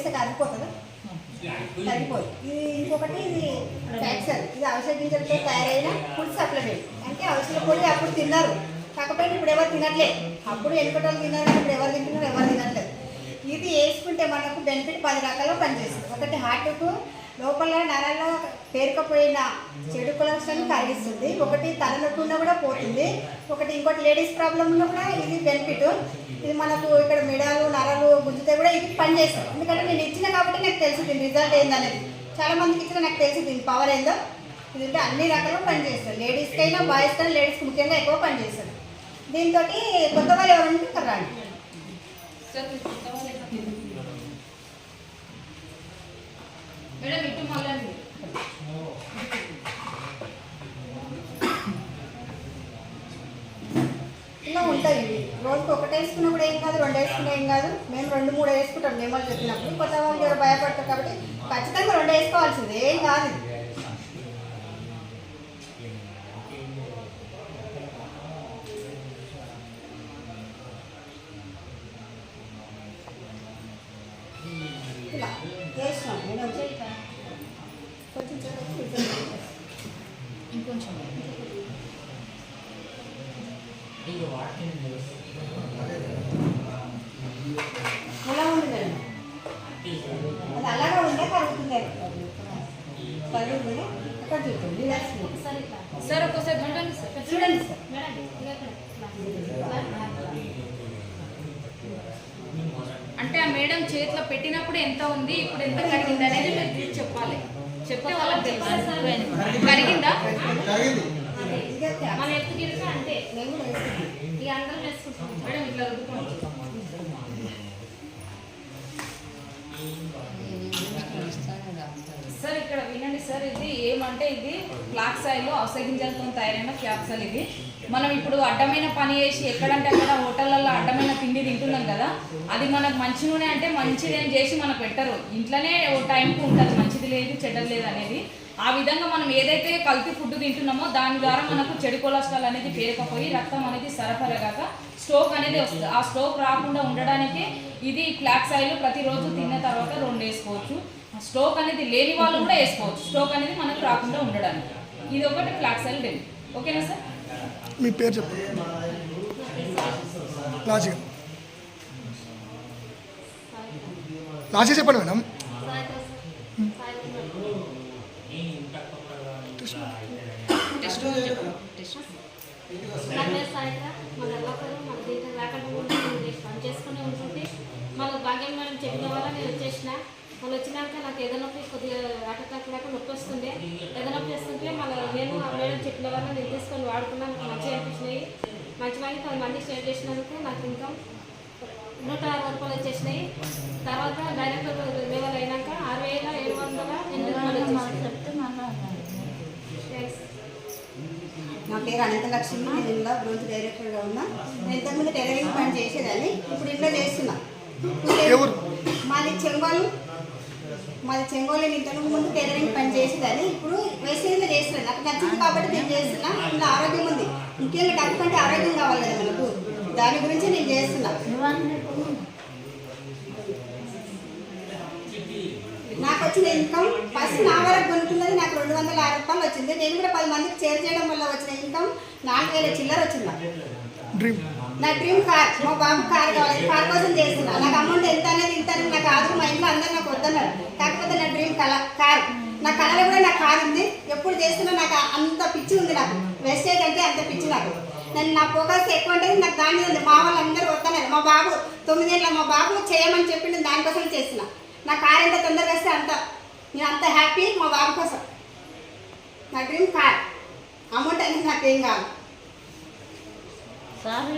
వేస్తే కరిగిపోతుందా కరిగిపోదు ఇది ఇంకొకటి ఇది ఫ్యాక్సర్. ఇది అవసర గింజలతో తయారైన ఫుడ్ సప్లిమెంట్. అంటే అవసర పొడి అప్పుడు తిన్నారు. కాకపోతే ఇప్పుడు ఎవరు తినట్లేదు అప్పుడు ఎలుకటోళ్ళు తిన్నారు ఇప్పుడు ఎవరు తింటున్నారు ఎవరు తినట్లేదు. ఇది వేసుకుంటే మనకు బెనిఫిట్ పది రకాలుగా పనిచేస్తుంది. ఒకటి హార్ట్కు లోపల నరాల్లో పేరుకపోయిన చెడు కొలెస్ట్రాల్ కలిగిస్తుంది. ఒకటి తలనొప్పి ఉన్నా కూడా పోతుంది. ఒకటి ఇంకోటి లేడీస్ ప్రాబ్లం ఉన్నా కూడా ఇది బెనిఫిట్. ఇది మనకు ఇక్కడ మిడాలు నరాలు గుంజితే కూడా ఇది పనిచేస్తుంది. ఎందుకంటే నేను ఇచ్చిన కాబట్టి నాకు తెలుసు దీని రిజల్ట్ ఏందనేది. చాలా మందికి ఇచ్చిన నాకు తెలుసు దీని పవర్ ఏందో. ఇది ఉంటే అన్ని రకాలు పనిచేస్తుంది. లేడీస్కి అయినా బాయ్స్కి అయినా లేడీస్కి ముఖ్యంగా ఎక్కువ పనిచేస్తుంది. దీంతో కొత్త వాళ్ళు ఎవరంటే ఇక్కడ రండి మేడం ఇటు మళ్ళీ ఇలా ఉంటాయి ఇవి. రోజుకి ఒకటి వేసుకున్నా కూడా ఏం కాదు రెండు వేసుకున్నా ఏం కాదు. మేము రెండు మూడు వేసుకుంటాం మేము వాళ్ళు చెప్పినప్పుడు. కొత్త వాళ్ళు ఎవరు భయపడతారు కాబట్టి ఖచ్చితంగా రెండు వేసుకోవాల్సింది ఏం కాదు కొంచెం ఇంకొంచెం. ఎలా ఉంది మేడం అది అలాగే ఉందా కలుగుతుంది కలుగుతుంది అక్కడ చూడండి రిలాక్స్ సార్ ఒక్కసారి చూడండి సార్. చూడండి సార్. అంటే ఆ మేడం చేతిలో పెట్టినప్పుడు ఎంత ఉంది ఇప్పుడు ఎంత కరిగింది అనేది మీరు చెప్పాలి. చెప్తే వాళ్ళకి తెలుసు. కరిగిందా. మన ఎత్తు అంటే కూడా ఇక అందరం వేసుకుంటాం. మేడం ఇట్లా రుద్దుకోండి. సార్ ఇక్కడ వినండి సార్ ఇది ఏమంటే ఇది ఫ్లాక్స్ ఆయిల్ గింజలతో తయారైన క్యాప్సల్ ఇది. మనం ఇప్పుడు అడ్డమైన పని చేసి ఎక్కడంటే అక్కడ హోటళ్ళల్లో అడ్డమైన తిండి తింటున్నాం కదా అది మనకు మంచి నూనె అంటే మంచిది అని చేసి మనకు పెట్టరు. ఇంట్లోనే ఓ టైంకి ఉంటుంది. మంచిది లేదు చెడ్డది లేదు అనేది. ఆ విధంగా మనం ఏదైతే కల్తీ ఫుడ్ తింటున్నామో దాని ద్వారా మనకు చెడు కొలెస్ట్రాల్ అనేది పేరుకపోయి రక్తం అనేది సరఫరాగాక స్ట్రోక్ అనేది వస్తుంది. ఆ స్ట్రోక్ రాకుండా ఉండడానికి ఇది ఫ్లాక్స్ ఆయిల్ ప్రతిరోజు తిన్న తర్వాత రెండు వేసుకోవచ్చు. స్ట్రోక్ అనేది లేని వాళ్ళు కూడా వేసుకోవచ్చు. స్ట్రోక్ అనేది మనకు రాకుండా ఉండడానికి. ఇది ఒకటి ఫ్లాక్స్ ఆయిల్ డెల్ ఓకేనా సార్? మీ పేరు చెప్పండి. లాజిక్ చెప్పండి మేడం. నా పేరు సాయిత్ర మన ఒకరు మన దీంట్లో రాకుండా పని చేసుకునే ఉంటుంది మన భాగ్యం మేడం చెప్పిన వల్ల నేను వచ్చేసిన వాళ్ళు వచ్చినాక నాకు ఏదో కొద్దిగా అటక్ లేక నొప్పి వస్తుండే ఏదైనా వస్తుంటే మళ్ళీ నేను ఆ మేడం చెప్పిన వల్ల నేను తీసుకొని వాడుకున్నాను నాకు మంచిగా అనిపించినాయి మంచి మంది పది మంది షేర్ చేసినందుకు నాకు ఇంకా నూట అరవై రూపాయలు వచ్చేసినాయి. తర్వాత డైరెక్ట్ లెవెల్ అయినాక ఆరు వేల ఏడు వందల ఎనిమిది రూపాయలు వచ్చేసినాయి Thanks. నా పేరు అనంత లక్ష్మి నేను ఇందులో బ్రోజ్ డైరెక్టర్గా ఉన్నా. నేను ఇంతకుముందు టెలరింగ్ పని చేసేదాన్ని ఇప్పుడు ఇంట్లో చేస్తున్నా? మాది చెంగోలు. మాది చెంగోలు నేను ఇంతకు ముందు టెలరింగ్ పని చేసేదాన్ని ఇప్పుడు వేసేది చేస్తున్నాను నాకు నచ్చింది కాబట్టి నేను చేస్తున్నా. ఇందులో ఆరోగ్యం ఉంది. ముఖ్యంగా డబ్బు అంటే ఆరోగ్యం కావాలి కదా మనకు. దాని గురించి నేను చేస్తున్నా. వచ్చిన ఇన్కమ్ ఫస్ట్ నా వరకు కొనుక్కున్నది నాకు రెండు వందల ఆరు రూపాయలు వచ్చింది. నేను కూడా పది మందికి చేర్ చేయడం వల్ల వచ్చిన ఇన్కమ్ నాలుగు వేల చిల్లర వచ్చింది నా డ్రీమ్ కార్ మా బాబు కార్ కావాలి. కార్ కోసం చేస్తున్నా. నాకు అమౌంట్ ఎంత అనేది ఇంత అనేది నాకు ఆదు మా ఇంట్లో అందరు నాకు వద్దన్నారు. కాకపోతే నా డ్రీమ్ కల కార్ నా కళలో కూడా నా కార్ ఉంది. ఎప్పుడు చేస్తున్నా నాకు అంత పిచ్చి ఉంది నాకు. వెస్టేజ్ అంటే అంత పిచ్చి నాకు. నేను నా ఫోకస్ ఎక్కువ ఉంటుంది నాకు దాని మీద ఉంది. మా వాళ్ళందరూ వద్దన్నారు. మా బాబు తొమ్మిదేళ్ళ మా బాబు చేయమని చెప్పి నేను దానికోసం చేస్తున్నా. నా కార్ ఎంత తొందరగా వస్తే అంత. నేను అంత హ్యాపీ మా బాబు కోసం. నా డ్రీమ్ కార్. అమౌంట్ అనేది నాకేం కాదు. సార్